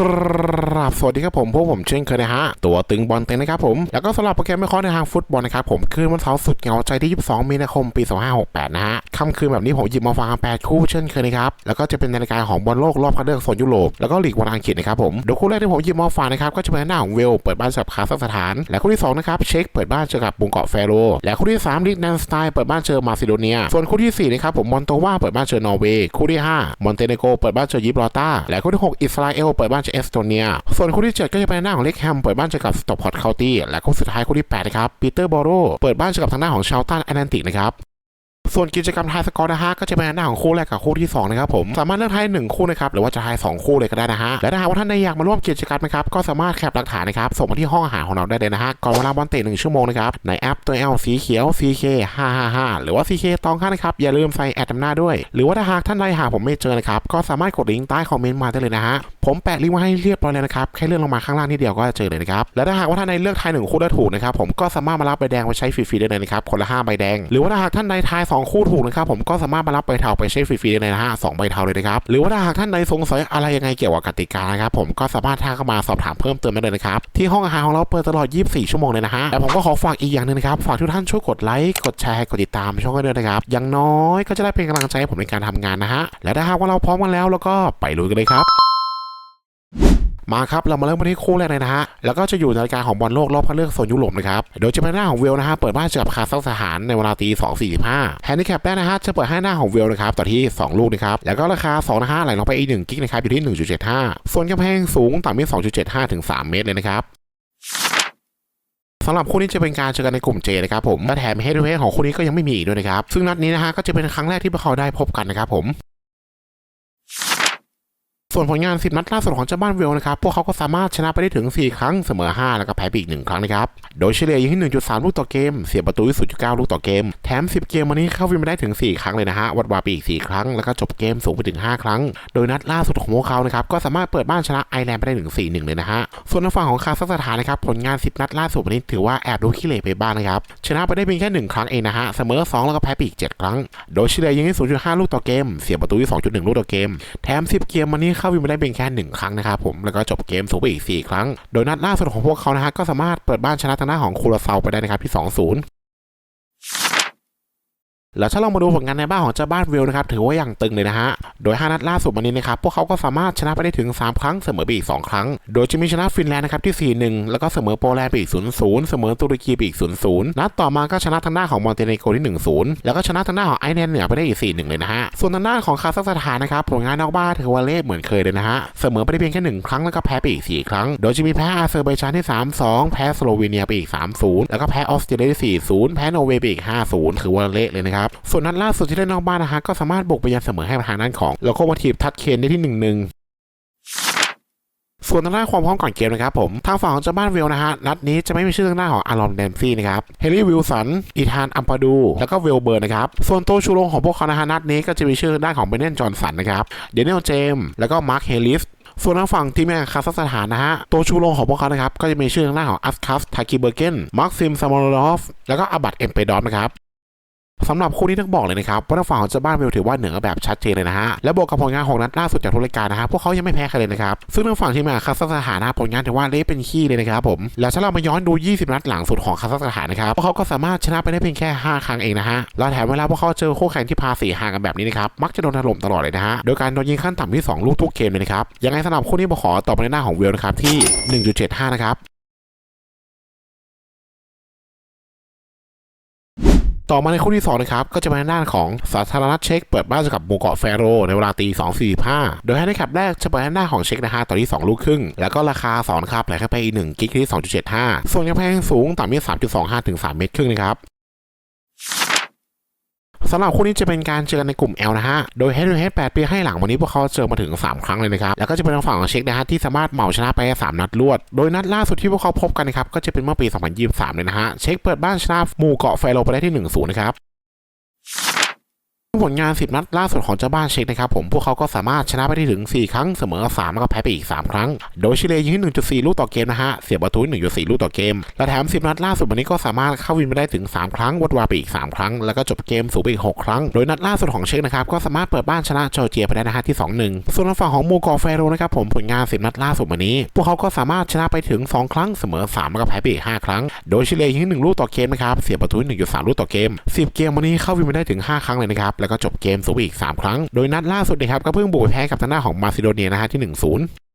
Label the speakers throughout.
Speaker 1: กราบสวัสดีครับผมพวกผมเช่นเคยนะฮะ ตัวตึงบอลเต็งนะครับผม แล้วก็สำหรับโปรแกรมไม่ข้อในทางฟุตบอลนะครับผม คืนวันเสาร์สุดเหงาใจที่ 22 มีนาคม ปี 2568 นะฮะค่ำคืนแบบนี้ผมหยิบมาฟัง8คู่เช่นเคยนะครับ แล้วก็จะเป็นนรายการของบอลโลกรอบคัดเลือกโซนยุโรป แล้วก็ลีกวันอังกฤษนะครับผมโดยคู่แรกที่ผมหยิบมาฝากนะครับก็จะเป็นหน้าของเวลเปิดบ้านเจอกับคาซัคสถาน และคู่ที่สองนะครับเช็คเปิดบ้านเจอกับบุงเกาะแฟโรและคู่ที่สามลิกแนนสไตน์เปิดบ้านเจอมาซิโดเนีย ส่วนคู่ที่สี่นะครับผมมอนโตวาเปิดบ้านเจอนอร์เวย์คู่ที่ห้ามอนเตเนโกเปิดบ้านเจอยิบรอตาและคู่ที่หกอิสราเอลเปิดบ้านเจอเอสโตเนียส่วนคู่ที่เจ็ดก็จะเป็นหน้าของเล็กแฮมเปิดบ้านเจอกับสตอปพอร์ตเคานตี้และคู่สุดท้ายคู่ที่แปดนะครับปีเตอร์บอโรเปิดบ้านเจอกับทางหน้าของชาวตันแอตแลนติกนะครับ ส่วนกิจกรรมทายสกอร์นะฮะก็จะเป็นหน้าของคู่แรกกับคู่ที่2นะครับผมสามารถเลือกทายหนึ่งคู่นะครับหรือว่าจะทาย2คู่เลยก็ได้นะฮะและถ้าหากว่าท่านใดอยากมาร่วมกิจกรรมนะครับก็สามารถแคปหลักฐานนะครับส่งมาที่ห้องอาหารของเราได้เลยนะฮะก่อนเวลาบอลเตะหนึ่งชั่วโมงนะครับในแอปตัว L สีเขียว CK 555หรือว่า CK ตองค่านะครับอย่าลืมใส่แอดนำหน้าด้วย หรือว่าถ้าหากท่านใดหาผมไม่เจอนะครับก็สามารถกดลิงก์ใต้คอมเมนต์มาได้เลยนะฮะผมแปะลิงก์ไว้ให้เรียบร้อยแล้วนะครับแค่เลื่อนลงมาข้างล่างนิดเดียวก็จะเจอเลยนะครับและถ้าหากว่าท่านใดเลือกทายหนึ่งคู่ได้ถูกนะครับผมก็สามารถมารับใบแดงไปใช้ฟรีๆได้เลยนะครับคนละห้าใบแดงหรือว่าถ้าหากท่านใดทายองคู่ถูกนะครับผมก็สามารถมารับใบเทาไปใช้ฟรีๆได้เลยนะฮะสองใบเทาเลยนะครับหรือว่าถ้าหากท่านใดสงสัยอะไรยังไงเกี่ยวกับกติกานะครับผมก็สามารถทักเข้ามาสอบถามเพิ่มเติมได้เลยนะครับที่ห้องอาหารของเราเปิดตลอด 24 ชั่วโมงเลยนะฮะแต่ผมก็ขอฝากอีกอย่างหนึงนะครับฝากทุกท่านช่วยกดไลค์กดแชร์กดติดตามช่องกันด้วยนะครับอย่างน้อยก็จะได้เป็นกำลังใจให้ผมในการทำงานนะฮะและถ้าหากว่าเราพร้อมกันแล้วแล้วก็ไปลุยกันเลยครับ มาครับเรามาเริ่มกันที่คู่แรกเลยนะฮะแล้วก็จะอยู่ในรายการของบอลโลกรอบคัดเลือกโซนยุโรปนะครับโดยจะเป็นหน้าของเวลนะฮะเปิดบ้านเจอกับคาซัคสถานในเวลาตี2.45แฮนดิแคปได้นะฮะจะเปิดให้หน้าของเวลนะครับต่อที่ 2 ลูกนะครับแล้วก็ราคา2นะฮะไหลลงไปอีก1กิกนะครับอยู่ที่ 1.75ส่วนกำแพงสูงต่ำที่2.75ถึง3เมตรเลยนะครับสำหรับคู่นี้จะเป็นการเจอกันในกลุ่ม J นะครับผมและแถมเฮดเฮดของคู่นี้ก็ยังไม่มีอีกด้วยนะครับซึ่งนัดนี้นะฮะก็จะเป็นครั้งแรกที่พวกเขาได้พบกันนะครับผม ส่วนผลงาน 10 นัดล่าสุดของเจ้าบ้านเวลนะครับ พวกเขาก็สามารถชนะไปได้ถึง 4 ครั้งเสมอ 5 แล้วก็แพ้ไปอีก 1 ครั้งนะครับ โดยเฉลี่ยยิงที่ 1.3 ลูกต่อเกม เสียประตูที่0.9 ลูกต่อเกม แถม 10 เกมวันนี้เข้าวินมาได้ถึง 4 ครั้งเลยนะฮะ วัดวาไปอีก 4 ครั้ง แล้วก็จบเกมสูงไปถึง 5 ครั้ง โดยนัดล่าสุดของพวกเขานะครับ ก็สามารถเปิดบ้านชนะไอร์แลนด์ไปได้ถึง 4-1 เลยนะฮะ ส่วนทางฝั่งของคาซัคสถานนะครับ ผลงาน 10 นัดล่าสุดวันนี้ถือว่าแอบดูขี้เหร่ไปบ้างนะครับ ชนะไปได้เพียงแค่ 1 ครั้งเองนะฮะ เสมอ 2 แล้วก็แพ้ไปอีก 7 ครั้ง โดยเฉลี่ยยิงที่0.5 ลูกต่อเกม เสียประตูที่2.1 ลูกต่อเกม แถม 10 เกมวันนี้เข้าวินมาได้เพียงแค่ 1 ครั้งนะครับผมแล้วก็จบเกมสูงไปอีก 4 ครั้ง โดยนัดล่าสุดของพวกเขานะฮะก็สามารถเปิดบ้านชนะทางหน้าของคูราเซาไปได้นะครับที่ 2-0 แล้วถ้าเรามาดูผลงานในบ้านของเจ้าบ้านเวลนะครับถือว่าอย่างตึงเลยนะฮะ โดย 5 นัดล่าสุดวันนี้นะครับพวกเขาก็สามารถชนะไปได้ถึง 3 ครั้งเสมอไปอีก 2 ครั้ง โดยจะมีชนะฟินแลนด์นะครับที่ 4-1 แล้วก็เสมอโปแลนด์ไปอีก 0-0 เสมอตุรกีไปอีก 0-0 นัดต่อมาก็ชนะทางหน้าของมอนเตเนโกรที่ 1-0 แล้วก็ชนะทางหน้าของไอร์แลนด์เหนือไปได้อีก 4-1 เลยนะฮะ ส่วนทางด้านของคาซัคสถานนะครับผลงานนอกบ้านถือว่าเละเหมือนเคยเลยนะฮะเสมอไปได้เพียงแค่1ครั้งแล้วก็แพ้ไปอีก 4 ครั้ง โดยจะมีแพ้อาเซอร์ไบจานที่ 3-2 แพ้สโลวีเนียไปอีก 3-0 แล้วก็แพ้ออสเตรเลียที่4-0 แพ้นอร์เวย์ไปอีก 5-0 ถือว่าเละเลยนะครับส่วนนัดล่าสุดที่เล่นอกบ้านนะฮะก็สามารถบุกไปยันเสมอให้ทางด้านของแล้วก็มาทีบทัดเคนได้ที่1-1ส่วนทางด้านความพร้อมก่อนเกมนะครับผมทางฝั่งของเจ้าบ้านเวลนะฮะนัดนี้จะไม่มีชื่อทางด้านของอารอนแดมซี่นะครับเฮนรี่วิลสันอีธานอัมปาดูแล้วก็เวลเบิร์นนะครับส่วนตัวชูโรงของพวกเขานะฮะนัดนี้ก็จะมีชื่อทางด้านของเบนเนนจอห์นสันนะครับเดนเนลเจมส์แล้วก็มาร์คเฮลิสส่วนทางฝั่งทีมงานคาซัคสถานนะฮะตัวชูโรงของพวกเขานะครับก็จะมีชื่อทางด้านของอัสคัสทากิเบอร์เกนมาร์คซิมซามอลอฟแล้วก็อาบัตเอ็มเปดอนนะครับ สำหรับคู่นี้ต้องบอกเลยนะครับว่าทางฝั่งของเจ้าบ้านเวลถือว่าเหนือแบบชัดเจนเลยนะฮะและบวกกับผลงานของนัดล่าสุดจากทุกรายการนะฮะพวกเขายังไม่แพ้ใครเลยนะครับซึ่งทางฝั่งทีมาคาซัคสถานนะผลงานถือว่าเละเป็นขี้เลยนะครับผมแล้วถ้าเรามาย้อนดู 20 นัดหลังสุดของคาซัคสถานนะครับพวกเขาก็สามารถชนะไปได้เพียงแค่ 5 ครั้งเองนะฮะแล้วแถมเวลาพวกเขาเจอคู่แข่งที่พาสีห่างกันแบบนี้นะครับมักจะโดนถล่มตลอดเลยนะฮะโดยการโดนยิงขั้นต่ำที่ 2 ลูกทุกเกมเลยนะครับยังไงสำหรับคู่นี้ผมขอตอบไปในหน้าของเวลนะครับที่ 1.75 นะครับ ต่อมาในคู่ที่2นะครับก็จะเป็นด้านของสาธารณรัฐเช็กเปิดบ้านเจอกับหมู่เกาะแฟโรในเวลาตี2.45 โดยให้ในขับแรกจะเปิดด้านหน้าของเช็กนะฮะต่อที่ 2 ลูกครึ่ง แล้วก็ราคา2นครับไหลเข้าไปอีก1กิกที่ 2.75 ส่วนกำแพงสูงต่ำที่3.25 ถึง 3 เมตรครึ่งนะครับ สำหรับคู่นี้จะเป็นการเจอกันในกลุ่ม L นะฮะ โดย Head to Head 8ปีให้หลังวันนี้พวกเขาเจอมาถึง 3 ครั้งเลยนะครับ แล้วก็จะเป็นทางฝั่งของเช็คนะฮะที่สามารถเหมาชนะไปได้3นัดรวด โดยนัดล่าสุดที่พวกเขาพบกันนะครับก็จะเป็นเมื่อปี 2023 เลยนะฮะ เช็คเปิดบ้านชนะหมู่เกาะไฟโลไปได้ที่1-0นะครับ ผลงาน 10 นัดล่าสุดของเจ้าบ้านเช็คนะครับผมพวกเขาก็สามารถชนะไปได้ถึง 4 ครั้งเสมอ 3 แล้วก็แพ้ไปอีก 3 ครั้ง โดยชิเลยิงที่1.4 ลูกต่อเกมนะฮะ เสียประตู 1.4 ลูกต่อเกม และแถม 10 นัดล่าสุดวันนี้ก็สามารถเข้าวินมาได้ถึง 3 ครั้ง วัดวาไปอีก 3 ครั้ง แล้วก็จบเกมสูงไปอีก 6 ครั้ง โดยนัดล่าสุดของเช็คนะครับก็สามารถเปิดบ้านชนะจอร์เจียไปได้นะฮะที่ 2-1 ส่วนทางฝั่งของมูกอเฟโรนะครับผมผลงาน 10 นัดล่าสุดวันนี้ พวกเขาก็สามารถชนะไปถึง 2 ครั้งเสมอ 3 แล้วก็แพ้ไปอีก 5 ครั้ง โดยชิเลยิง1ลูกต่อเกมนะครับเสียประตู 1.3 ลูกต่อเกม 10 เกมวันนี้เข้าวินมาได้ถึง 5 ครั้งเลยนะครับแล้วก็จบเกมสูงอีก 3 ครั้ง โดยนัดล่าสุดนะครับก็เพิ่งบุกแพ้กับทางด้านของมาซิโดเนียนะฮะที่ 1-0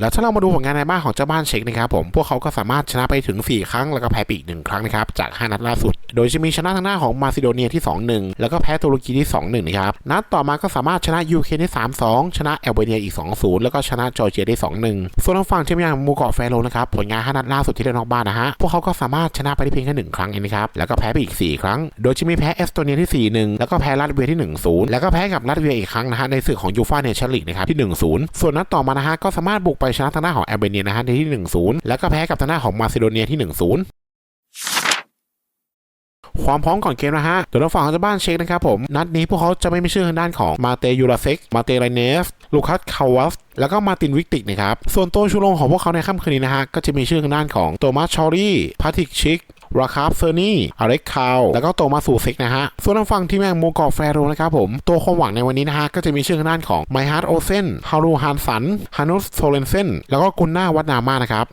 Speaker 1: แล้วถ้าเรามาดูผลงานในบ้านของเจ้าบ้านเช็คนะครับผมพวกเขาก็สามารถชนะไปถึง 4 ครั้ง แล้วก็แพ้ไปอีก1ครั้งนะครับจาก 5 นัดล่าสุด โดยจะมีชนะทางหน้าของมาซิโดเนียที่ 2-1 แล้วก็แพ้ตุรกีที่ 2-1 นะครับนัดต่อมาก็สามารถชนะยูเครนที่3-2 ชนะแอลเบเนียอีก 2-0 แล้วก็ชนะจอร์เจียได้ 2-1 ส่วนทางฝั่งทีมอย่างมูเกาะเฟโรนะครับผลงาน 5 นัดล่าสุดที่เล่นนอกบ้านนะฮะพวกเขาก็สามารถชนะไปได้เพียงแค่1ครั้งเองนะครับแล้วก็แพ้ไปอีก 4 ครั้ง โดยจะมีแพ้เอสโตเนียที่ 4-1 แล้วก็แพ้ลัตเวียที่ 1-0 แล้วก็แพ้กับลัตเวียอีกครั้งนะฮะในศึกของยูฟ่าเนชั่นลีกนะครับที่ 1-0 ส่วนนัดต่อมานะฮะก็สามารถบุกไปชนะทางหน้าของแอลเบเนียนะฮะในที่ 1-0 แล้วก็แพ้กับทางหน้าของมาซิโดเนียที่ 1-0ความพร้อมก่อนเกมนะฮะโดยทางฝั่งของเจ้าบ้านเช็คนะครับผม นัดนี้พวกเขาจะไม่มีชื่อทางด้านของมาเตยูราเซกมาเตไรเนฟ ลูคัสคาวัส แล้วก็มาตินวิกติกนะครับ ส่วนตัวชูโรงของพวกเขาในค่ำคืนนี้นะฮะ ก็จะมีชื่อทางด้านของโตมัสชอรี่พาติกชิก ราคาเซอร์นี่อเล็กคาวแล้วก็โตมาสู่ซิกนะฮะ ส่วนทางฝั่งที่แมงมูกอแฟโรนะครับผม ตัวความหวังในวันนี้นะฮะ ก็จะมีชื่อทางด้านของไมฮาร์ดโอเซนฮารูฮานสันฮานุสโซเลนเซนแล้วก็กุนนาวัดนามานะครับ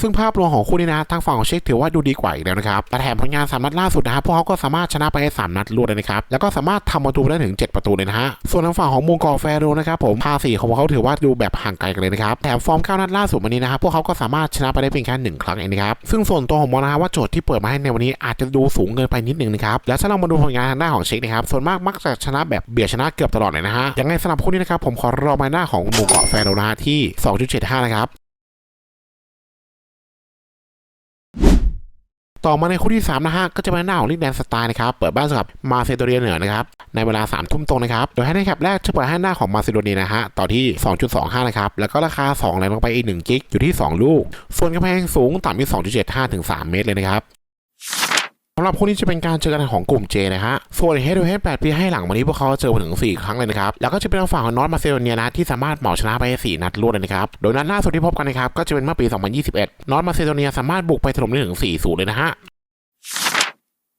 Speaker 1: ซึ่งภาพรวมของคู่นี้นะทางฝั่งของเชคถือว่าดูดีกว่าอีกแล้วนะครับแต่แถมผลงานสามนัดล่าสุดนะฮะพวกเขาก็สามารถชนะไปได้สามนัดรวดเลยนะครับแล้วก็สามารถทำประตูได้ถึง 7 ประตูเลยนะฮะส่วนทางฝั่งของมูกอร์แฟโรนะครับผมภาษีของพวกเขาถือว่าดูแบบห่างไกลกันเลยนะครับแถมฟอร์มเก้านัดล่าสุดวันนี้นะครับพวกเขาก็สามารถชนะไปได้เพียงแค่หนึ่งครั้งเองนะครับซึ่งส่วนตัวผมมองนะฮะว่าโจทย์ที่เปิดมาให้ในวันนี้อาจจะดูสูงเกินไปนิดนึงนะครับแล้วถ้าเรามาดูผลงานทางด้านของเชคนะครับส่วนมากมักจะชนะแบบเบียดชนะเกือบตลอดเลยนะฮะยังไงสำหรับคู่นี้นะครับผมขอรอมาหน้าของมูกอแฟโรนะฮะที่ 2.75 นะครับ ต่อมาในคู่ที่3นะฮะก็จะเป็นหน้าของลิแดนสไตล์นะครับเปิดบ้านสำหรับมาซิโดเนียเหนือนะครับในเวลา3ทุ่มตรงนะครับโดยให้ในแคปแรกจะเปิดให้หน้าของมาซิโดเนียนะฮะต่อที่ 2.25 นะครับแล้วก็ราคา 2แรงลงไปอีก1กิกอยู่ที่ 2 ลูก ส่วนกำแพงสูงต่ำที่2.75ถึง3เมตรเลยนะครับ สำหรับคู่นี้จะเป็นการเจอกันของกลุ่ม J นะฮะ ส่วนเฮดูเฮด8ปีให้หลังวันนี้พวกเขาเจอมาถึง 4 ครั้งเลยนะครับ แล้วก็จะเป็นทาฝั่งของนอตมาเซโดเนียนะที่สามารถเหมาชนะไปได้4นัดรวดเลยนะครับ โดยนัดล่าสุดที่พบกันนะครับก็จะเป็นเมื่อปี 2021 นอตมาเซโดเนียสามารถบุกไปถล่มได้ถึง4-0เลยนะฮะ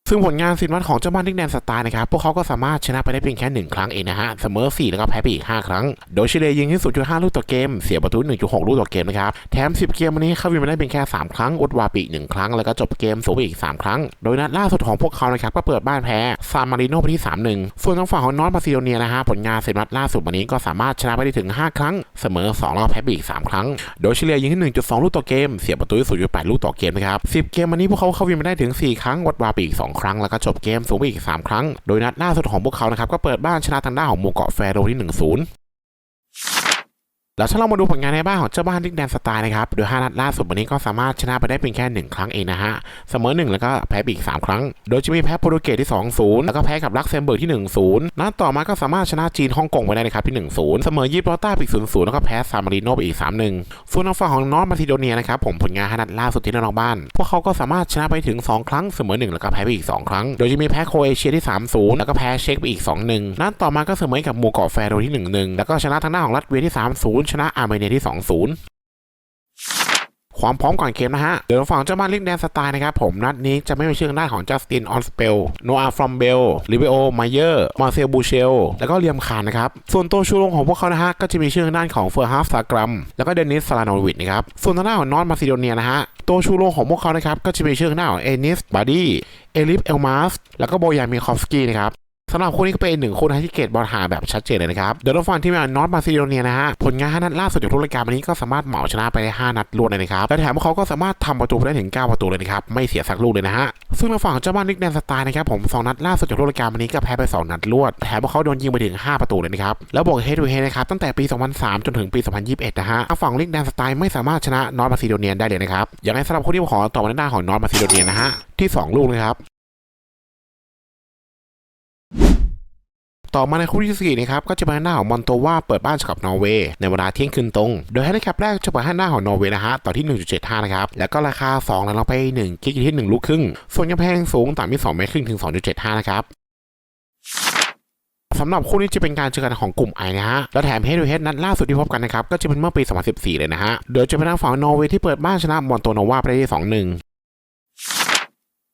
Speaker 1: ซึ่งผลงานสิบนัดของเจ้าบ้านดิกแดนสไตล์นะครับ พวกเขาก็สามารถชนะไปได้เพียงแค่หนึ่งครั้งเองนะฮะ เสมอ 4 แล้วก็แพ้ไปอีก 5 ครั้ง โดยชิเลยิงที่0.5ลูกต่อเกม เสียประตู 1.6 ลูกต่อเกมนะครับ แถม 10 เกมวันนี้เขาวินมาได้เพียงแค่ 3 ครั้งอุดวาปีก1ครั้ง แล้วก็จบเกมสูงอีก 3 ครั้ง โดยนัดล่าสุดของพวกเขานะครับก็เปิดบ้านแพ้ซานมาริโนไปที่ 3-1 ส่วนทางฝั่งของนอร์มาซิโดเนียนะฮะผลงานสิบนัดล่าสุดวันนี้ก็สามารถชนะไปได้ถึง 5 ครั้ง เสมอ 2 แล้วก็แพ้ไปอีก 3 ครั้ง โดยเฉลี่ยยิงที่1.2 ลูกต่อเกม เสียประตู0.8 ลูกต่อเกมนะครับ10 เกมวันนี้พวกเขาเข้าวินมาได้ถึง 4 ครั้งวัดวาปีอีก2ครั้ง แล้วก็จบเกมสูงไปอีก 3 ครั้ง โดยนัดล่าสุดของพวกเขานะครับก็เปิดบ้านชนะทางด้านของหมู่เกาะแฟโรที่1-0 แล้วถ้าเรามาดูผลงานในบ้านของเจ้าบ้านดิกแดนสไตล์นะครับ โดย5นัดล่าสุดวันนี้ก็สามารถชนะไปได้เพียงแค่ 1 ครั้งเองนะฮะ เสมอ 1 แล้วก็แพ้อีก 3 ครั้ง โดยจะมีแพ้โปรตุเกสที่ 2-0 แล้วก็แพ้กับลักเซมเบิร์กที่ 1-0 นัดต่อมาก็สามารถชนะจีนฮ่องกงไปได้นะครับที่ 1-0 เสมอยิบรอต้าอีก 0-0 แล้วก็แพ้ซามาริโนไปอีก 3-1 ส่วนทางฝั่งของนอร์มาซิโดเนียนะครับผมผลงาน5นัดล่าสุดที่นนอกบ้าน พวกเขาก็สามารถชนะไปถึง 2 ครั้งเสมอ 1 แล้วก็แพ้ไปอีก 2 ครั้ง โดยจะมีแพ้โครเอเชียที่ 3-0 แล้วก็แพ้เช็กไปอีก 2-1 นัดต่อมาก็เสมอกับหมู่เกาะแฟโรที่ 1-1 แล้วก็ชนะทางด้านของรัสเวียที่ 3-0ชนะอาร์เมเนียที่ 2-0ความพร้อมก่อนเกมนะฮะ เดี๋ยวฝั่งเจ้าบ้านลิกแดนสไตล์นะครับผมนัดนี้จะไม่มีชื่อหน้าของจัสตินออนสเปลโนอาฟรอมเบลลิเบโอมาเยอร์มาเซลบูเชล แล้วก็เลียมคานนะครับ ส่วนตัวชูโรงของพวกเขานะฮะ ก็จะมีชื่อทางด้าของเฟอร์ฮาฟซากรัม แล้วก็เดนิสซาลานอวิดนะครับ ส่วนทางด้านของนอตมาซิโดเนียนะฮะ ตัวชูโรงของพวกเขานะครับก็จะมีชื่อทางด้าของเอนิสบาดี้เอลิฟเอลมาสแล้วก็โบยามิคอฟสกี้นะครับ สำหรับคู่นี้ก็เป็นหนึ่งคู่นที่เกตบอลหาแบบชัดเจนเลยนะครับเดี๋ยวเราฟังที่มานอตมาซิโดเนียนะฮะผลงานนัดล่าสุดจากทุกรายการวันนี้ก็สามารถเหมาชนะไปได้5นัดรวดเลยนะครับและแถมเขาก็สามารถทำประตูไปได้ถึง 9 ประตูเลยนะครับไม่เสียสักลูกเลยนะฮะซึ่งทางฝั่งเจ้าบ้านนิกแดนสไตล์นะครับผม2นัดล่าสุดจากทุกรายการวันนี้ก็แพ้ไป 2 นัดรวดแถมเขาโดนยิงไปถึง 5 ประตูเลยนะครับแล้วบอกเฮดทูเฮดนะครับตั้งแต่ปี 2003 จนถึงปี 2021 นะฮะทางฝั่งลิกแดนสไตล์ไม่สามารถชนะนอตมาซิโดเนียได้เลยนะครับอย่างไรสำหรับคู่ที่ขอต่อมาในหน้าของนอตมาซิโดเนียนะฮะที่สองลูกนะครับ ต่อมาในคู่ที่สี่นะครับก็จะเป็นหน้าของมอนโตวาเปิดบ้านกับนอร์เวย์ในเวลาเที่ยงคืนตรง โดยให้ในแคปแรกจะเปิดให้หน้าของนอร์เวย์นะฮะต่อที่ 1.75 นะครับ แล้วก็ราคา 2 แล้วเราไป1กิกอยู่ที่ 1 ลูกครึ่ง ส่วนกำแพงสูงต่ำที่2เมตรครึ่งถึง 2.75 นะครับสำหรับคู่นี้จะเป็นการเจอกันของกลุ่มไอนะฮะ และแถมเฮด o ูเฮดนัดล่าสุดที่พบกันนะครับ ก็จะเป็นเมื่อปี 2014 เลยนะฮะโดยจะเป็นทางฝั่งนอร์เวย์ที่เปิดบ้านชนะมอนโตโนวาไปได้ที่2-1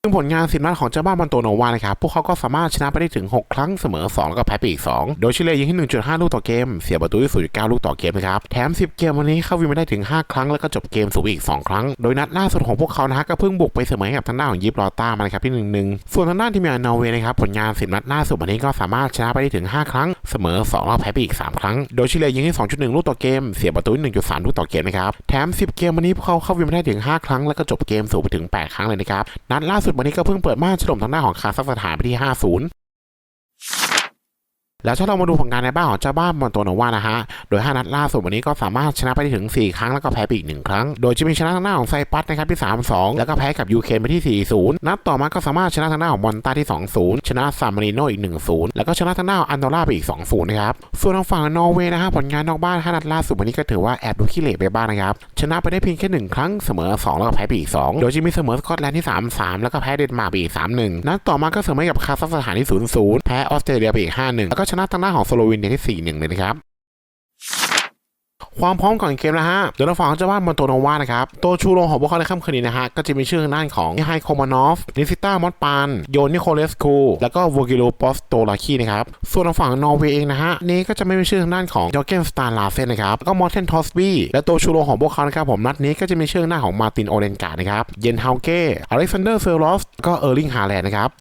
Speaker 1: ซึ่งผลงานสิบนัดของเจ้าบ้านมอนโตโนวานะครับ พวกเขาก็สามารถชนะไปได้ถึง 6 ครั้งเสมอ 2 แล้วก็แพ้ไปอีก 2 โดยชิเลยิงที่1.5 ลูกต่อเกม เสียประตูที่0.9 ลูกต่อเกมนะครับ แถม 10 เกมวันนี้เข้าวินมาได้ถึง 5 ครั้ง แล้วก็จบเกมสูงอีก 2 ครั้ง โดยนัดล่าสุดของพวกเขานะฮะก็เพิ่งบุกไปเสมอกับทางด้านของยิปลอต้ามานะครับที่1-1 ส่วนทางด้านทีมงานนอร์เวย์นะครับผลงานสิบนัดล่าสุดวันนี้ก็สามารถชนะไปได้ถึง 5 ครั้ง เสมอ 2 แล้วแพ้ไปอีก 3 ครั้ง โดยชิเลยิงที่2.1 ลูกต่อเกม เสียประตู1.3 ลูกต่อเกมนะครับ แถม 10 เกมวันนี้พวกเขาเข้าวินมาได้ถึง 5 ครั้งแล้วก็จบเกมสูงไปถึง 8 ครั้งเลยนะครับนัดล่าสุดวันนี้ก็เพิ่งเปิดบ้านฉลมทางหน้าของคาซัคสถานไปที่ 5-0 แล้วถ้าเรามาดูผลงานในบ้านของเจ้าบ้านมอนโตโนวานะฮะ โดย 5 นัดล่าสุดวันนี้ก็สามารถชนะไปได้ถึง 4 ครั้งแล้วก็แพ้ไปอีก 1 ครั้ง โดยจะมีชนะทางหน้าของไซปัสนะครับที่ 3-2 แล้วก็แพ้กับยูเครนไปที่ 4-0 นัดต่อมาก็สามารถชนะทางหน้าของมอนตาที่ 2-0 ชนะซามาริโนอีก 1-0 แล้วก็ชนะทางหน้าของอันโดราไปอีก 2-0 นะครับ ส่วนทางฝั่งนอร์เวย์นะฮะผลงานนอกบ้าน 5 นัดล่าสุดวันนี้ก็ถือว่าแอบดูขี้เหร่ไปบ้างนะครับ ชนะไปได้เพียงแค่ 1 ครั้งเสมอ 2 แล้วก็แพ้ไปอีก 2 โดยจะมีเสมอสกอตแลนด์ที่ 3-3 แล้วก็แพ้เดนมาร์กไปอีก3-1 นัดต่อมาก็เสมอกับคาซัคสถานที่ 0-0 แพ้ออสเตรเลียไปอีก5-1แล้วก็ชนะทางหน้าของสโลวีเนียที่4-1เลยนะครับความพร้อมก่อนเกมนะฮะ เดี๋ยวเราฟังเจ้าบ้านมอนโตโนวานะครับ ตัวชูโรงของพวกเขาในค่ำคืนนี้นะฮะ ก็จะมีชื่อทางด้านของไฮโคมานอฟ นิซิต้ามอสปาน โยนนิโคเลสคู แล้วก็วอกิโลปอสโตลาคีนะครับ ส่วนทางฝั่งนอร์เวย์เองนะฮะ นี่ก็จะไม่มีชื่อทางด้านของยอร์เกนสตาร์ลาเซนนะครับ แล้วก็มอร์เทนทอสบี้ และตัวชูโรงของพวกเขานะครับผม นัดนี้ก็จะมีชื่อทางด้านของมาตินโอเรนกานะครับ เยนเฮาเก้อเล็กซานเดอร์เซอร์ลอส ก็เออร์ลิงฮาแลนด์นะครับ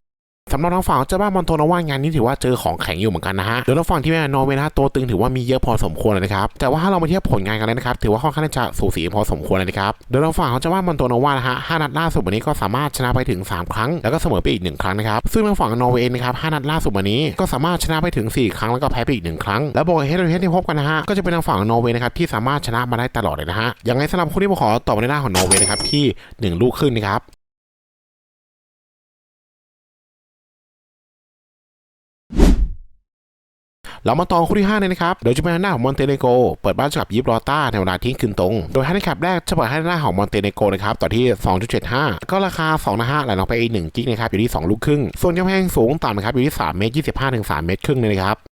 Speaker 1: สำหรับทางฝั่งเจ้าบ้านมอนโตนว่างานนี้ถือว่าเจอของแข็งอยู่เหมือนกันนะฮะโดยทางฝั่งที่แม่นอร์เวย์นะฮะตัวตึงถือว่ามีเยอะพอสมควรเลยนะครับแต่ว่าถ้าเรามาเทียบผลงานกันเลยนะครับถือว่าค่อนข้างจะสูสีพอสมควรเลยนะครับโดยทางฝั่งของเจ้าบ้านมอนโตนว่านะฮะห้านัดล่าสุดวันนี้ก็สามารถชนะไปถึง 3 ครั้ง แล้วก็เสมอไปอีก 1 ครั้งนะครับซึ่งทางฝั่งนอร์เวย์นะครับห้านัดล่าสุดวันนี้ก็สามารถชนะไปถึง 4 ครั้งแล้วก็แพ้ไปอีก 1 ครั้ง แล้วโบเฮดเฮดที่พบกันนะฮะก็จะเป็นทางฝั่งนอร์เวย์นะครับที่สามารถชนะมาได้ตลอดเลยนะฮะอย่างไรสำหรับคู่นี้ผมขอตอบในหน้าของนอร์เวย์นะครับที่หนึ่งลูกครึ่งนะครับ เรามาต่อคู่ที่5เลยนะครับ โดยจะเป็นหน้าของมอนเตเนโกเปิดบ้านเจอกับยิบรอต้าในเวลาที่คืนตรง โดยให้ในแคปแรกจะเปิดให้หน้าของมอนเตเนโกนะครับต่อที่ 2.75 ก็ราคา2นะฮะไหลลงไปอีก1กิกนะครับอยู่ที่ 2 ลูกครึ่ง ส่วนกำแพงสูงต่ำนะครับอยู่ที่ 3 เมตร 25ถึง3เมตรครึ่งเลยนะครับ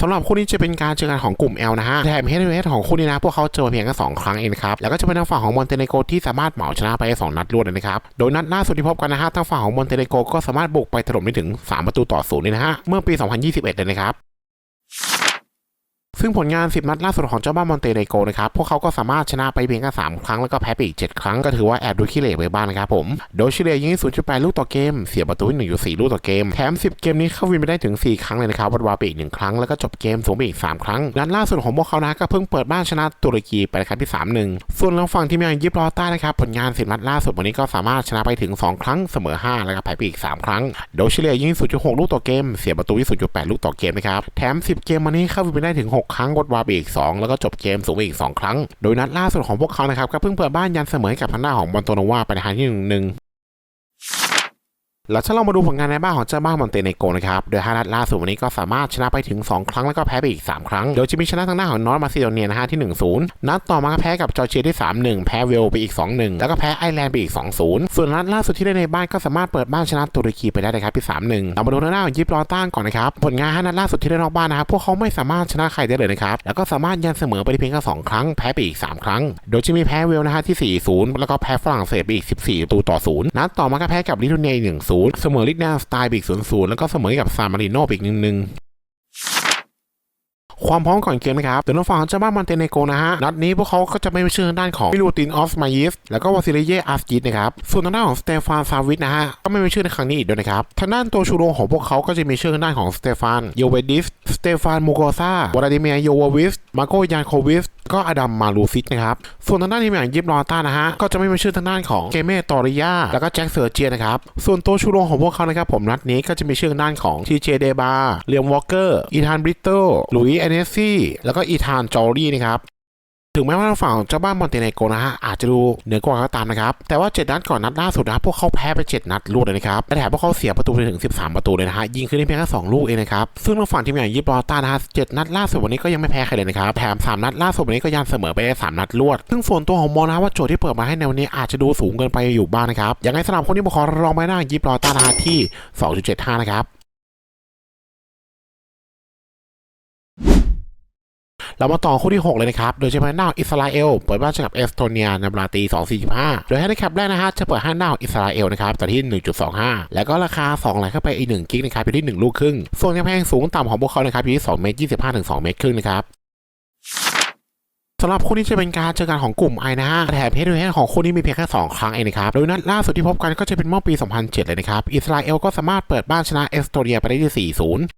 Speaker 1: สำหรับคู่นี้จะเป็นการเจอกันของกลุ่ม L นะฮะแถมเฮดเฮดของคู่นี้นะพวกเขาเจอเพียงแค่สองครั้งเองครับ แล้วก็จะเป็นทางฝั่งของมอนเตเนโกที่สามารถเหมาชนะไปสองนัดรวดเลยนะครับ โดยนัดล่าสุดที่พบกันนะฮะทางฝั่งของมอนเตเนโกก็สามารถบุกไปถล่มได้ถึง 3 ประตูต่อศูนย์เลยนะฮะ เมื่อปี 2021 เลยนะครับ ซึ่งผลงาน 10 นัดล่าสุดของเจ้าบ้านมอนเตเนโกนะครับ พวกเขาก็สามารถชนะไปเพียงแค่3ครั้งแล้วก็แพ้ไปอีก 7 ครั้งก็ถือว่าแอบดูขี้เหร่ไปบ้างนะครับผม โดยเฉลี่ยยิงที่0.8ลูกต่อเกม เสียประตูที่1.4ลูกต่อเกม แถม 10 เกมนี้เข้าวินไปได้ถึง 4 ครั้งเลยนะครับวัดวาไปอีก 1 ครั้งแล้วก็จบเกมสูงไปอีก 3 ครั้งนัดล่าสุดของพวกเขานะก็เพิ่งเปิดบ้านชนะตุรกีไปนะครับที่3-1ส่วนทางฝั่งทีมงานยิปรอต้านะครับผลงาน10นัดล่าสุดวันนี้ก็สามารถชนะไปถึง 2 ครั้งเสมอ 5 แล้วก็แพ้ไปอีก 3 ครั้ง โดยเลยิง0.6ลูกต่อเกม เสียประตูที่0.8ลูกต่อเกมนะครับแถม 10 เกมวันนี้เข้าวินไปได้ถึง 6ครั้งวัดวาไปอีก 2 แล้วก็จบเกมสูงอีก 2 ครั้ง โดยนัดล่าสุดของพวกเขานะครับก็เพิ่งเปิดบ้านยันเสมอให้กับทางด้านของบอนโตโนวาไปในทางที่1 1 แล้วถ้าเรามาดูผลงานในบ้านของเจ้าบ้านมอนเตเนโกนะครับ โดย5นัดล่าสุดวันนี้ก็สามารถชนะไปถึง 2 ครั้งแล้วก็แพ้ไปอีก 3 ครั้ง โดยจะมีชนะทางด้าของนอร์มาซิโดเนียนะฮะที่ 1-0 นัดต่อมาแพ้กับจอร์เจียที่ 3-1 แพ้เวลไปอีก 2-1 แล้วก็แพ้ไอร์แลนด์ไปอีก 2-0 ส่วนนัดล่าสุดที่ได้ในบ้านก็สามารถเปิดบ้านชนะตุรกีไปได้นะครับที่ 3-1เรามาดูทางด้าของยิปรอต้านก่อนนะครับ ผลงาน5นัดล่าสุดที่ได้นอกบ้านนะครับพวกเขาไม่สามารถชนะใครได้เลยนะครับ แล้วก็สามารถยันเสมอไปเพียงแค่2ครั้ง แพ้ไปอีก 3 ครั้ง โดยจะมีแพ้เวลนะฮะที่ 4-0 แล้วก็แพ้ฝรั่งเศสไปอีก 14 ตูต่อ 0 นัดต่อมาก็แพ้กับลิทัวเนีย0เสมอลิกนาสไตล์ไปอีก0-0แล้วก็เสมอกับซานมาริโนไปอีก1-1ความพร้อมก่อนเกมนะครับแต่ทางฝั่งเจ้าบ้านมอนเตเนโกนะฮะ นัดนี้พวกเขาก็จะไม่มีชื่อด้านของมิลูตินออฟมายิสแล้วก็วาซิเลเยอาร์สกิสนะครับ ส่วนทางด้านของสเตฟานซาวิทนะฮะ ก็ไม่มีชื่อในครั้งนี้อีกด้วยนะครับ ทางด้านตัวชูโรงของพวกเขาก็จะมีชื่อทางด้านของสเตฟานโยเวดิส สเตฟานมูโกซาวลาดิเมียโยววิส มาโกยานโควิส ก็อดัมมาลูซิสนะครับ ส่วนทางด้านทีมอย่างยิปรอต้านะฮะ ก็จะไม่มีชื่อทางด้านของเกเมตอริยา แล้วก็แจ็คเซอร์เจียนะครับ ส่วนตัวชูโรงของพวกเขานะครับผมนัดนี้ก็จะมีชื่อทางด้านของทีเจเดบาเลียมวอลเกอร์ อีธานบริตโตหลุยส์แอนเนสซี่ แล้วก็อีธานจอรี่นะครับ ถึงแม้ว่าฝั่งเจ้าบ้านมอนเตเนโกนะฮะอาจจะดูเหนือกว่าก็ตามนะครับ แต่ว่า 7 นัดก่อนนัดล่าสุดนะพวกเขาแพ้ไป 7 นัดรวดเลยนะครับและแถมพวกเขาเสียประตูไปถึง 13 ประตูเลยนะฮะยิงขึ้นได้เพียงแค่2ลูกเองนะครับซึ่งทางฝั่งทีมอย่างยิปรอต้านะฮะ7นัดล่าสุดวันนี้ก็ยังไม่แพ้ใครเลยนะครับแถม 3 นัดล่าสุดวันนี้ก็ยันเสมอไปได้ 3 นัดรวด ซึ่งส่วนตัวของมองนะว่าโจทย์ที่เปิดมาให้ในวันนี้อาจจะดูสูงเกินไปอยู่บ้างนะครับยังไงสำหรับคนที่มาขอลองไปหน้ายิปรอต้านะฮะที่ 2.75 นะครับ เรามาต่อคู่ที่ 6 เลยนะครับ โดยจะเป็นหน้าอิสราเอลเปิดบ้านเจอกับเอสโตเนียในเวลาตี2.45 โดยให้ในแคปแรกนะฮะจะเปิดให้หน้าอิสราเอลนะครับต่อที่ 1.25 แล้วก็ราคา2ไหลเข้าไปอีก1กิกนะครับอยู่ที่ 1 ลูกครึ่ง ส่วนกำแพงสูงต่ำของพวกเขานะครับอยู่ที่2เมตร25ถึง2เมตรครึ่งนะครับสำหรับคู่นี้จะเป็นการเจอกันของกลุ่มไอนะฮะแถมเพจด้วยของคู่นี้มีเพียงแค่ 2 ครั้งเองนะครับ โดยนัดล่าสุดที่พบกันก็จะเป็นเมื่อปี 2007 เลยนะครับ อิสราเอลก็สามารถเปิดบ้านชนะเอสโตเนียไปได้ที่ 4-0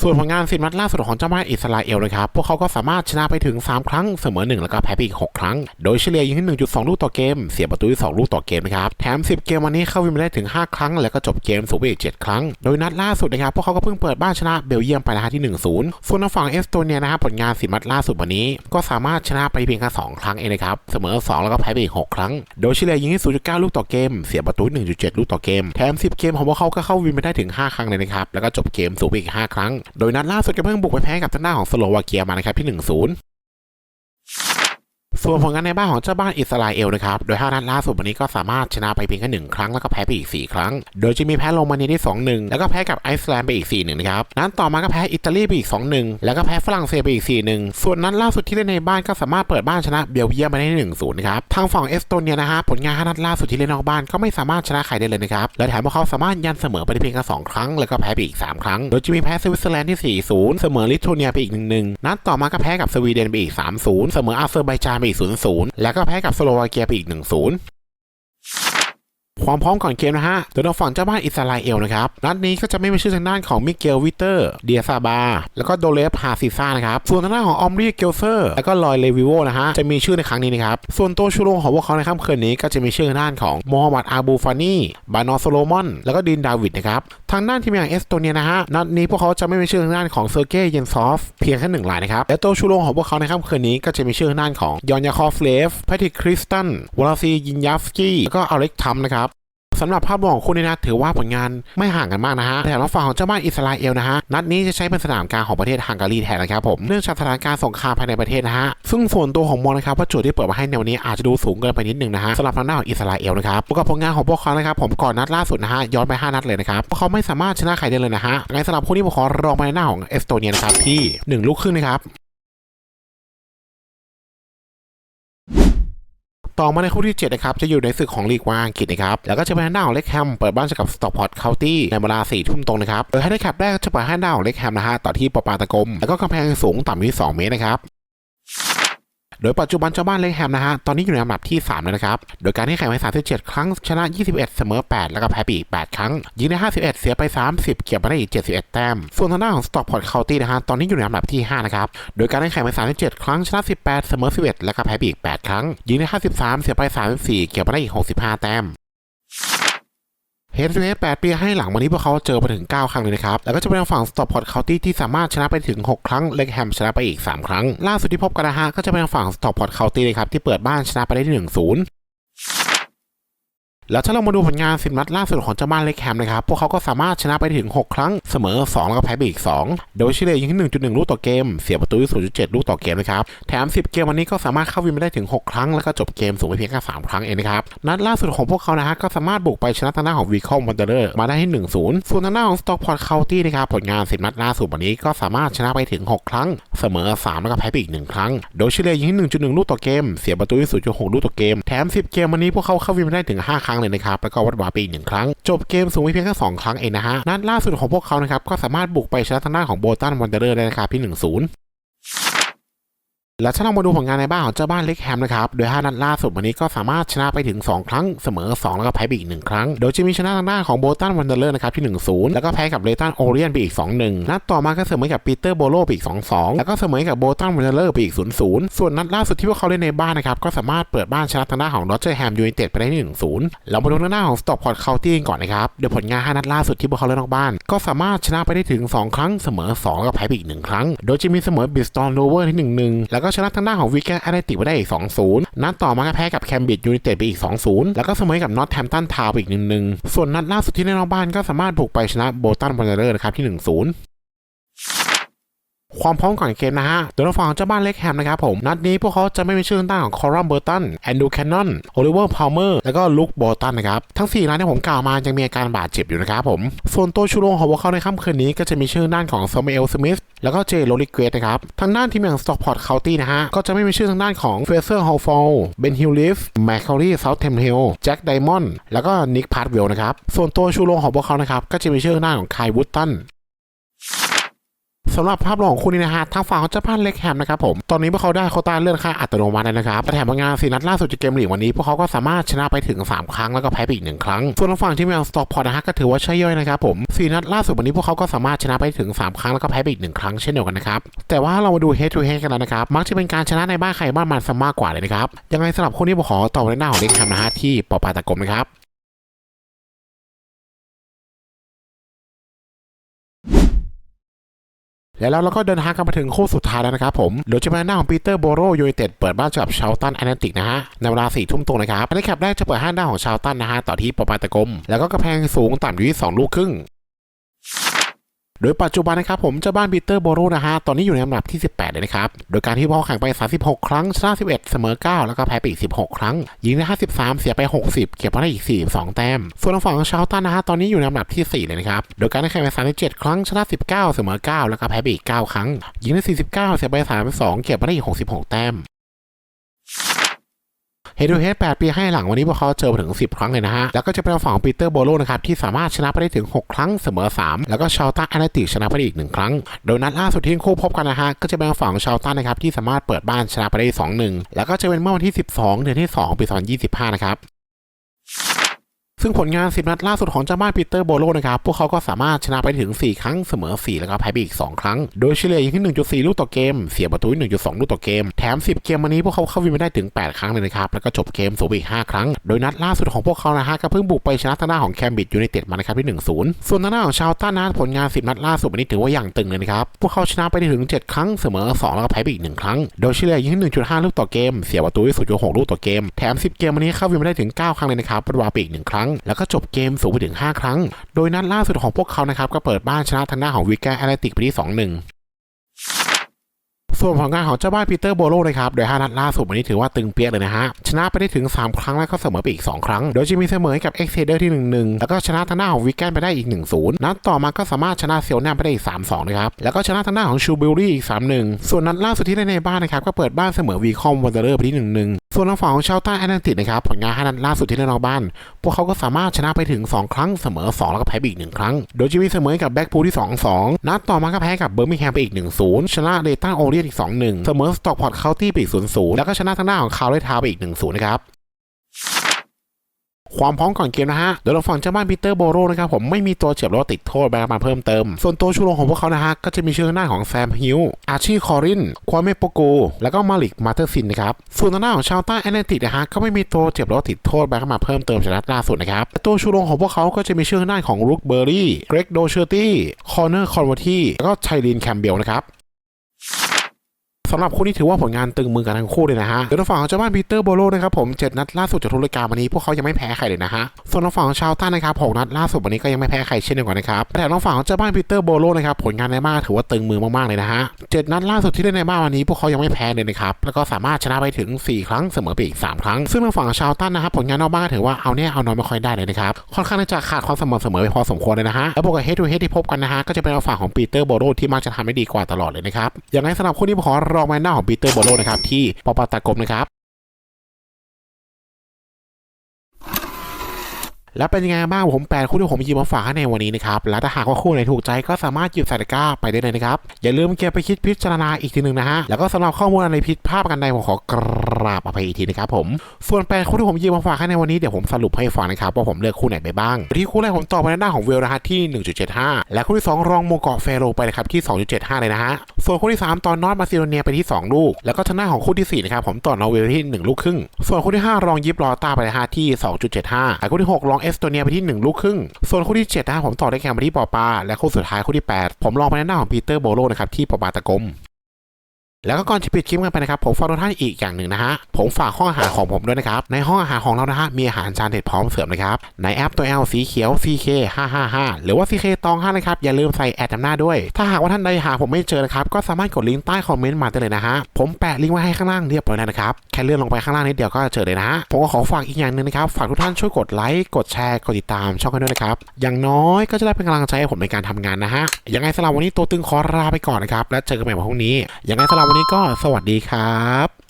Speaker 1: ส่วนผลงานสิบนัดล่าสุดของเจ้าบ้าอิสราเอลนะครับ พวกเขาก็สามารถชนะไปถึง 3 ครั้ง เสมอ 1 แล้วก็แพ้ไปอีก 6 ครั้ง โดยเฉลี่ยยิงที่ 1.2 ลูกต่อเกม เสียประตูที่2ลูกต่อเกมนะครับ แถม 10 เกมวันนี้เข้าวินมาได้ถึง 5 ครั้ง แล้วก็จบเกมสูงไปอีก 7 ครั้ง โดยนัดล่าสุดนะครับ พวกเขาก็เพิ่งเปิดบ้านชนะเบลเยียมไปนะฮะที่ 1-0 ส่วนทางฝั่งเอสโตเนียนะครับผลงานสิบนัดล่าสุดวันนี้ ก็สามารถชนะไปเพียงแค่2ครั้งเองนะครับ เสมอ 2 แล้วก็แพ้ไปอีก 6 ครั้ง โดยเฉลี่ยยิงที่ 0.9 ลูกต่อเกม เสียประตู 1.7 ลูกต่อเกม แถม 10 เกมของพวกเขาก็เข้าวินไปได้ถึง 5 ครั้งเลยนะครับ แล้วก็จบเกมสูงไปอีก 5 ครั้งโดยนัดล่าสุดก็เพิ่งบุกไปแพ้กับทางด้านของสโลวาเกียมานะครับที่1-0 ส่วนผลงานในบ้านของเจ้าบ้านอิสราเอลนะครับ โดย5นัดล่าสุดวันนี้ก็สามารถชนะไปเพียงแค่หนึ่งครั้งแล้วก็แพ้ไปอีก 4 ครั้ง โดยจะมีแพ้โรมาเนียที่ 2-1 แล้วก็แพ้กับไอซ์แลนด์ไปอีก 4-1 นะครับ นัดต่อมาก็แพ้อิตาลีไปอีก 2-1 แล้วก็แพ้ฝรั่งเศสไปอีก 4-1 ส่วนนัดล่าสุดที่เล่นในบ้านก็สามารถเปิดบ้านชนะเบลเยียมไปได้1-0นะครับ ทางฝั่งเอสโตเนียนะฮะผลงาน5นัดล่าสุดที่เล่นนอกบ้านก็ไม่สามารถชนะใครได้เลยนะครับและแถมพวกเขาสามารถยันเสมอไปได้เพียงแค่2ครั้งแล้วก็แพ้ไปอีก 3 ครั้ง โดยจะมีแพ้สวิตเซอร์แลนด์ที่4-0 เสมอลิทัวเนียไปอีก1-1นัดต่อมาก็แพ้กับสวีเดนไปอีก3-0 เสมออาเซอร์ไบจานไปอีก 0-0 แล้วก็แพ้กับสโลวาเกียไปอีก 1-0 ความพร้อมก่อนเกมนะฮะโดยทางฝั่งเจ้าบ้านอิสราเอลนะครับนัดนี้ก็จะไม่มีชื่อทางด้านของมิเกลวิเตอร์เดียซาบาแล้วก็โดเลฟฮาซิซ่านะครับส่วนทางด้านของออมรีเกลเซอร์แล้วก็ลอยเลวิโวนะฮะจะมีชื่อในครั้งนี้นะครับส่วนตัวชูโรงของพวกเขาในค่ำคืนนี้ก็จะมีชื่อทางด้านของโมฮัมหมัดอาบูฟานีบานอสโลมอน แล้วก็ดินดาวิดนะครับทางด้านทีมอย่างเอสโตเนียนะฮะนัดนี้พวกเขาจะไม่มีชื่อทางด้านของเซอร์เกย์เยนซอฟเพียงแค่หนึ่งรายนะครับและตัวชูโรงของพวกเขาในค่ำคืนนี้ก็จะมีชื่อทางด้านของยอนยาคอฟเลฟแพทริกคริสตันวลาซียินยัฟสกี้แล้วก็อเล็กทัมนะครับ สำหรับภาพรวมของคู่นี้นะถือว่าผลงานไม่ห่างกันมากนะฮะแต่ว่าฝั่งของเจ้าบ้านอิสราเอลนะฮะนัดนี้จะใช้เป็นสนามกลางของประเทศฮังการีแทนนะครับผมเนื่องจากสถานการณ์สงครามภายในประเทศนะฮะซึ่งส่วนตัวของมองนะครับว่าโจทย์ที่เปิดมาให้ในวันนี้อาจจะดูสูงเกินไปนิดนึงนะฮะสำหรับทางด้านของอิสราเอลนะครับประกอบผลงานของพวกเขานะครับผมก่อนนัดล่าสุดนะฮะย้อนไป 5 นัดเลยนะครับพวกเขาไม่สามารถชนะใครได้เลยนะฮะในสำหรับคู่นี้ผมขอรองไปในหน้าของเอสโตเนียนะครับที่หนึ่งลูกครึ่งนะครับ ต่อมาในคู่ที่7นะครับจะอยู่ในศึกของลีกวางอังกฤษนะครับแล้วก็จะเป็นทางด้าของเล็กแฮมเปิดบ้านเจอกับสต็อกพอร์ตเคาน์ตี้ในเวลา4ทุ่มตรงนะครับโดยให้ได้แคปแรกจะเปิดให้ทางด้าของเล็กแฮมนะฮะต่อที่ปอปาตะกลมแล้วก็กำแพงสูงต่ำที่2เมตรนะครับ โดยปัจจุบันเจ้าบ้านเล็กแฮมนะฮะ ตอนนี้อยู่ในอันดับที่3แล้วนะครับ โดยการที่แข่งไป 37 ครั้ง ชนะ 21 เสมอ 8 แล้วก็แพ้ไปอีก 8 ครั้ง ยิงได้ 51 เสียไป 30 เก็บมาได้อีก 71 แต้ม ส่วนทางด้านของสต็อกพอร์ตเคาน์ตี้นะฮะ ตอนนี้อยู่ในอันดับที่ 5 นะครับ โดยการที่แข่งไป 37 ครั้ง ชนะ 18 เสมอ 11 แล้วก็แพ้ไปอีก 8 ครั้ง ยิงได้ 53 เสียไป 34 เก็บมาได้อีก 65 แต้ม เฮดทูเฮด8ปีให้หลังวันนี้พวกเขาเจอไปถึง 9 ครั้งเลยนะครับ แล้วก็จะเป็นฝั่งสตอปพอร์ตเคาน์ตี้ที่สามารถชนะไปถึง 6 ครั้งเล็กแฮมชนะไปอีก 3 ครั้ง ล่าสุดที่พบกันนะฮะก็จะเป็นฝั่งสตอปพอร์ตเคาน์ตี้เลยครับที่เปิดบ้านชนะไปได้ที่1-0 แล้วถ้าเรามาดูผลงานสิบนัดล่าสุดของเจ้าบ้านเล็กแฮมนะครับ พวกเขาก็สามารถชนะไปถึง 6 ครั้งเสมอ 2 แล้วก็แพ้ไปอีก 2 โดยเฉลี่ยยิงที่1.1 ลูกต่อเกม เสียประตูที่0.7 ลูกต่อเกมนะครับ แถม 10 เกมวันนี้ก็สามารถเข้าวินไปได้ถึง 6 ครั้ง แล้วก็จบเกมสูงไปเพียงแค่3ครั้งเองนะครับ นัดล่าสุดของพวกเขานะฮะก็สามารถบุกไปชนะทางด้านของวีคอมวันเดอร์มาได้ที่1-0 ส่วนทางด้านของสต็อกพอร์ตเคาน์ตี้นะครับผลงาน10นัดล่าสุดวันนี้ก็สามารถชนะไปถึง 6 ครั้ง เสมอ 3 แล้วก็แพ้ไปอีก 1 ครั้ง โดยเลยยิงที่1.1 ลูกต่อเกม เสียประตูที่0.6 ลูกต่อเกม แถม 10 เกมวันนี้พวกเขาเข้าวินไปได้ถึง 5 ครั้งเลยนะครับ แล้วก็วัดวาไปอีกหนึ่งครั้ง จบเกมสูงไปเพียงแค่2ครั้งเองนะฮะ นัดล่าสุดของพวกเขานะครับ ก็สามารถบุกไปชนะทางด้านของโบตันวันเดอร์ได้นะครับที่1-0 และถ้าเรามาดูผลงานในบ้านของเจ้าบ้านเล็กแฮมนะครับ โดย 5 นัดล่าสุดวันนี้ก็สามารถชนะไปถึง 2 ครั้งเสมอ 2 แล้วก็แพ้ไปอีก 1 ครั้ง โดยจะมีชนะทางด้านของโบตันวันเดอร์เลอร์นะครับที่ 1-0 แล้วก็แพ้กับเลตันโอเรียนไปอีก 2-1 นัดต่อมาก็เสมอกับปีเตอร์โบโลไปอีก 2-2 แล้วก็เสมอกับโบตันวันเดอร์เลอร์ไปอีก 0-0 ส่วนนัดล่าสุดที่พวกเขาเล่นในบ้านนะครับก็สามารถเปิดบ้านชนะทางด้านของโรเจอร์แฮมยูไนเต็ดไปได้1-0เรามาดูทางด้านของสต็อกพอร์ตเคาน์ตี้ก่อนนะครับโดยผลงาน 5 นัดล่าสุดที่พวกเขาเล่นนอกบ้าน ก็สามารถชนะไปได้ถึง 2 ครั้งเสมอ 2 แล้วก็แพ้ไปอีก 1 ครั้ง โดยจะมีเสมอบิสตอนโรเวอร์ที่1-1แล้วก็ชนะทางด้านของวิกเกอร์แอตเลติกไปได้อีก 2-0 นัดต่อมาก็แพ้กับแคมบริดจ์ยูไนเต็ดไปอีก 2-0 แล้วก็เสมอกับนอตแฮมตันทาวน์ไปอีก 1-1 ส่วนนัดล่าสุดที่เล่นนอกบ้านก็สามารถบุกไปชนะโบตันวอนเดอร์นะครับที่ 1-0 ความพร้อมก่อนเกมนะฮะ โดยทางฝั่งเจ้าบ้านเล็กแฮมนะครับผม นัดนี้พวกเขาจะไม่มีชื่อทางด้านของคอรัมเบอร์ตัน แอนดูแคนนอน โอลิเวอร์พาวเมอร์ แล้วก็ลุคโบตันนะครับ ทั้ง4รายที่ผมกล่าวมายังมีอาการบาดเจ็บอยู่นะครับผม ส่วนตัวชูโรงของพวกเขาในค่ำคืนนี้ก็จะมีชื่อด้านของซามูเอลสมิธ แล้วก็เจโรลิเกตนะครับ ทางด้านทีมอย่างสต็อกพอร์ตเคาน์ตี้นะฮะ ก็จะไม่มีชื่อทางด้านของเฟเซอร์ฮอลฟอลเบนฮิลลิฟแมคคอรีเซาท์เทมเฮลแจ็คไดมอนด์แล้วก็นิกพาร์ทเวลนะครับส่วนตัวชูโรงของพวกเขานะครับก็จะมีชื่อทางด้านของคายวูดตัน สำหรับภาพรวมของคู่นี้นะฮะทางฝั่งของเจ้าบ้านเล็กแฮมนะครับผมตอนนี้พวกเขาได้โคต้าเลื่อนค่าอัตโนมัติแล้วนะครับแต่แถมผลงานสีนัดล่าสุดจากเกมลีกวันนี้พวกเขาก็สามารถชนะไปถึง 3 ครั้งแล้วก็แพ้ไปอีกหนึ่งครั้ง ส่วนทางฝั่งที่มีสต็อกพอร์ตนะฮะก็ถือว่าใช่ย่อยนะครับผมสีนัดล่าสุดวันนี้พวกเขาก็สามารถชนะไปถึง 3 ครั้งแล้วก็แพ้ไปอีกหนึ่งครั้งเช่นเดียวกันนะครับแต่ว่าเรามาดู head to head กันแล้วนะครับมักจะเป็นการชนะในบ้านใครบ้านมันซะมากกว่าเลยนะครับยังไงสำหรับคู่นี้ผมขอต่อในหน้าของเล็กแฮมนะฮะที่ปอปาตะกมนะครับ แล้วเราก็เดินทางกันมาถึงคู่สุดท้ายแล้วนะครับผมโดยจะเป็นหน้าของปีเตอร์โบโรยูไนเต็ดเปิดบ้านเจอกับชาวตันแอนแลนติกนะฮะ ในเวลาสี่ทุ่มตรงนะครับในแคปแรกจะเปิดห้าหน้าของชาวตันนะฮะ ต่อที่ปอปาตะกม แล้วก็กระแพงสูงต่ำอยู่ที่2ลูกครึ่ง โดยปัจจุบันนะครับผมเจ้าบ้านปีเตอร์โบโรนะฮะตอนนี้อยู่ในอันดับที่ 18 เลยนะครับ โดยการที่พอแข่งไป 36 ครั้งชนะ 11 เสมอ 9 แล้วก็แพ้ไปอีก 16 ครั้ง ยิงได้ 53 เสียไป 60 เก็บมาได้อีก 42 แต้ม ส่วนทางฝั่งของชาวตันนะฮะตอนนี้อยู่ในอันดับที่ 4 เลยนะครับ โดยการที่แข่งไป 37 ครั้งชนะ 19 เสมอ 9 แล้วก็แพ้ไปอีก 9 ครั้ง ยิงได้ 49 เสียไป 32 เก็บมาได้อีก 66 แต้ม เฮดูเฮด8ปีให้หลังวันนี้พวกเขาเจอถึง 10 ครั้งเลยนะฮะ แล้วก็จะเป็นฝั่งปีเตอร์โบโลนะครับที่สามารถชนะไปได้ถึง 6 ครั้งเสมอ 3 แล้วก็ชาวต้าแอนติกชนะไปได้อีก 1 ครั้ง โดยนัดล่าสุดที่คู่พบกันนะฮะก็จะเป็นฝั่งของชาวต้านะครับที่สามารถเปิดบ้านชนะไปได้2-1 แล้วก็จะเป็นเมื่อวันที่ 12 เดือนที่ 2 ปี 2025 นะครับ ซึ่งผลงาน 10 นัดล่าสุดของเจ้าบ้านปีเตอร์โบโลนะครับพวกเขาก็สามารถชนะไปถึง 4 ครั้งเสมอ 4 แล้วก็แพ้ไปอีก 2 ครั้ง โดยเฉลี่ยยู่ที่ 1.4 ลูกต่อเกม เสียประตู1.2 ลูกต่อเกม แถม 10 เกมวันนี้พวกเขาเข้าวินไปได้ถึง 8 ครั้งเลยนะครับแล้วก็จบเกมสูงไปอีก 5 ครั้ง โดยนัดล่าสุดของพวกเขานะฮะก็เพิ่งบุกไปชนะทางด้านของแคมบิดยูไนเต็ดมานะครับที่ 1-0 ส่วนทางด้านของชาวต้านะผลงาน 10 นัดล่าสุดวันนี้ถือว่าอย่างตึงเลยนะครับพวกเขาชนะไปได้ถึง 7 ครั้งเสมอ 2 แล้วก็แพ้ไปอีก 1 ครั้ง โดยเฉลี่ยยู่ที่ 1.5 ลูกต่อเกม เสียประตู0.6ลูกต่อเกม แถม 10 เกมวันนี้เข้าวินไปได้ถึง 9 ครั้งเลยนะครับประวมไปอีก1ครั้งแล้วก็จบเกมสูงไปถึง 5 ครั้ง โดยนัดล่าสุดของพวกเขานะครับก็เปิดบ้านชนะทางด้านของวิกแกแอตเลติกไปที่ 2-1ส่วนผลงานของเจ้าบ้านปีเตอร์โบโลนะครับโดย 5 นัดล่าสุดวันนี้ถือว่าตึงเปี้ยเลยนะฮะ ชนะไปได้ถึง 3 ครั้งแล้วก็เสมอไปอีก 2 ครั้ง โดยจะมีเสมอให้กับเอ็กเซเดอร์ที่ 1-1 แล้วก็ชนะทางด้านของวิกแกนไปได้อีก 1-0 นัดต่อมาก็สามารถชนะเซียวแนมไปได้อีก 3-2 นะครับ แล้วก็ชนะทางด้านของชูบิลลี่อีก 3-1 ส่วนนัดล่าสุดที่ได้ในบ้านนะครับก็เปิดบ้านเสมอวีคอมวันเดอร์ไปที่ 1 ส่วนทางฝั่งของชาวใต้แอตแลนติกนะครับผลงานห้านัดล่าสุดที่เล่นอกบ้าน พวกเขาก็สามารถชนะไปถึง 2 ครั้งเสมอ 2 แล้วก็แพ้ไปอีก 1 ครั้ง โดยจะมีเสมอกับแบ็กพูลที่ 2-2 นัดต่อมาก็แพ้กับเบอร์มิงแฮมไปอีก 1-0 ชนะเดตันโอเรียนอีก 2-1 เสมอสต็อกพอร์ตเคาน์ตี้ไปอีก 0-0 แล้วก็ชนะทางด้านของคาวเลทาไปอีก 1-0 นะครับ ความพร้อมก่อนเกมนะฮะโดยเราฝั่งเจ้าบ้านปีเตอร์โบโรนะครับผมไม่มีตัวเจ็บหรือว่าติดโทษแบบมาเพิ่มเติม ส่วนตัวชูโรงของพวกเขานะฮะก็จะมีชื่อหน้าของแซมฮิลอาชีคอรินควาเมโปโกแล้วก็มาลิกมาเตอร์ซินนะครับส่วนทางด้าของชาวใต้แอตแลนติกนะฮะก็ไม่มีตัวเจ็บหรือว่าติดโทษแบบมาเพิ่มเติมจากนัดล่าสุดนะครับตัวชูโรงของพวกเขาก็จะมีชื่อหน้าของรุกเบอร์รี่เกรกโดเชอร์ตี้คอร์เนอร์คอนวอร์ตี้แล้วก็ไชลีนแคมเบลนะครับ สำหรับคู่นี้ถือว่าผลงานตึงมือกันทั้งคู่เลยนะฮะโดยทางฝั่งของเจ้าบ้านปีเตอร์โบโลนะครับผมเจ็ดนัดล่าสุดจากทุรการวันนี้พวกเขายังไม่แพ้ใครเลยนะฮะส่วนทางฝั่งของชาวต้านนะครับหกนัดล่าสุดวันนี้ก็ยังไม่แพ้ใครเช่นเดียวกันนะครับแต่ทางฝั่งของเจ้าบ้านปีเตอร์โบโลนะครับผลงานในบ้านถือว่าตึงมือมากๆเลยนะฮะเจ็ดนัดล่าสุดที่เล่นในบ้านวันนี้พวกเขายังไม่แพ้เลยนะครับแล้วก็สามารถชนะไปถึง 4 ครั้งเสมอไปอีก 3 ครั้ง ซึ่งทางฝั่งชาวต้านนะครับผลงานนอกบ้านถือว่าเอาเนี่ยเอานอนไม่ค่อยได้เลยนะครับค่อนข้างจะขาดความสม่ำเสมอไปพอสมควรเลยนะฮะแล้วบวกกับเฮดทูเฮดที่พบกันนะฮะก็จะเป็นทางฝั่งของปีเตอร์โบโลที่มักจะทำได้ดีกว่าตลอดเลยนะครับอย่างไรสำหรับคู่นี้ผมขอรองไม้หน้าของปีเตอร์โบโลนะครับที่ปปตากรมนะครับ แล้วเป็นยังไงบ้างผมแปดคู่ที่ผมหยิบมาฝากให้ในวันนี้นะครับ แล้วถ้าหากว่าคู่ไหนถูกใจก็สามารถหยิบใส่ตะกร้าไปได้เลยนะครับ อย่าลืมเก็บไปคิดพิจารณาอีกทีหนึ่งนะฮะ แล้วก็สำหรับข้อมูลอะไรผิดพลาดกันใดผมขอกราบอภัยอีกทีนะครับผม ส่วนแปดคู่ที่ผมหยิบมาฝากให้ในวันนี้เดี๋ยวผมสรุปให้ฟังนะครับว่าผมเลือกคู่ไหนไปบ้าง ที่คู่แรกผมตอบไปในหน้าของเวลนะฮะที่ 1.75 และคู่ที่สองรองโมกาะเฟโรไปนะครับที่ 2.75 เลยนะฮะ ส่วนคู่ที่สามตอนนอตมาซิโดเนียไปที่ 2 ลูก แล้วก็ทางหน้าของคู่ที่สี่นะครับผมต่อนอร์เวย์ไปที่ 1 ลูกครึ่ง ส่วนคู่ที่ห้ารองยิปลอต้าไปนะฮะที่ 2.75และคู่ที่หกรองเอสโตเนียไปที่ 1 ลูกครึ่ง ส่วนคู่ที่7นะครับผมต่อได้แข่งไปที่ปอปา และคู่สุดท้ายคู่ที่ 8 ผมลองไปแนะนำของปีเตอร์โบโลนะครับที่ปอปาตะกม แล้วก็ก่อนจะปิดคลิปกันไปนะครับผมฝากทุกท่านอีกอย่างหนึ่งนะฮะผมฝากห้องอาหารของผมด้วยนะครับในห้องอาหารของเรานะฮะมีอาหารจานเด็ดพร้อมเสิร์ฟนะครับในแอปตัว L สีเขียว CK 555หรือว่า CK ตอง5นะครับอย่าลืมใส่แอดนำหน้าด้วย ถ้าหากว่าท่านใดหาผมไม่เจอนะครับก็สามารถกดลิงก์ใต้คอมเมนต์มาได้เลยนะฮะผมแปะลิงก์ไว้ให้ข้างล่างเรียบร้อยแล้วนะครับแค่เลื่อนลงไปข้างล่างนิดเดียวก็เจอเลยนะฮะผมก็ขอฝากอีกอย่างหนึ่งนะครับฝากทุกท่านช่วยกดไลค์กดแชร์กดติดตามช่องกันด้วยนะครับอย่างน้อยก็จะได้เป็นกำลังใจให้ผมในการทำงานนะฮะยังไงสำหรับวันนี้ตัวตึงขอลาไปก่อนนะครับแล้วเจอกันใหม่วันพรุ่งนี้ยังไงสำหรับวันนี้ก็สวัสดีครับ